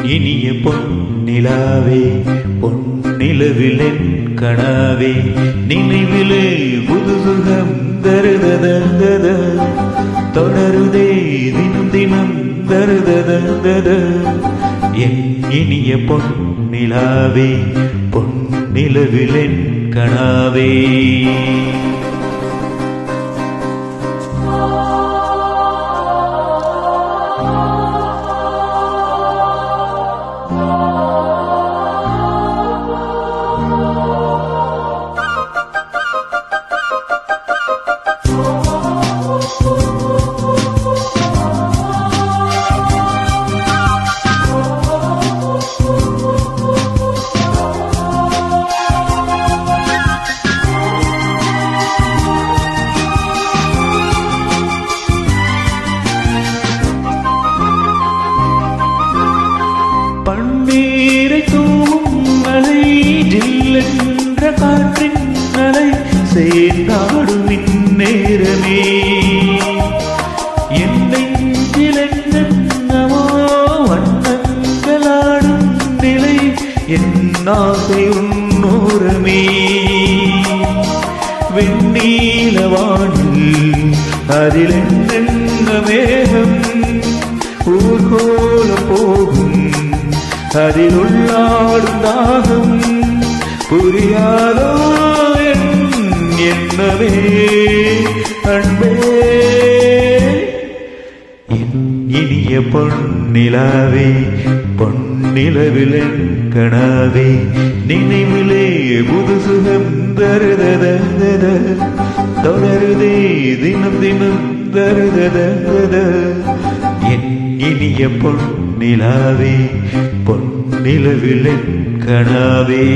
இனிய பொன்னிலாவே பொன்னிலவில் என் கனாவே நினைவிலே புதுசுகம் தருததந்தத தொடருதே தினம் தினம் தருததந்தத. என் இனிய பொன்னிலாவே பொன்னிலவில் என் நீரை தூவும் மலை ஜில்லென்ற காற்றின் அலை சேர்ந்தாடும் நேரமே என் நெஞ்சில் வண்ணங்களாடும் நிலை என் ஆசை உன்னோரமே. வெண்ணீலவானில் அதில் மேகம் ஊர்கோலம் அதில் உள்ளாடும் தாகம் புரியாதோ என் என்னவே? அன்பே இனிய பொன்னிலாவே பொன்னிலவில் கணாவே நினைவிலே புது சுகம் தருதத தொடருதே தினம் தினம் தருதத என் இனிய பொன் பொன்னிலாவே பொன்னிலவிலன் கனாவே.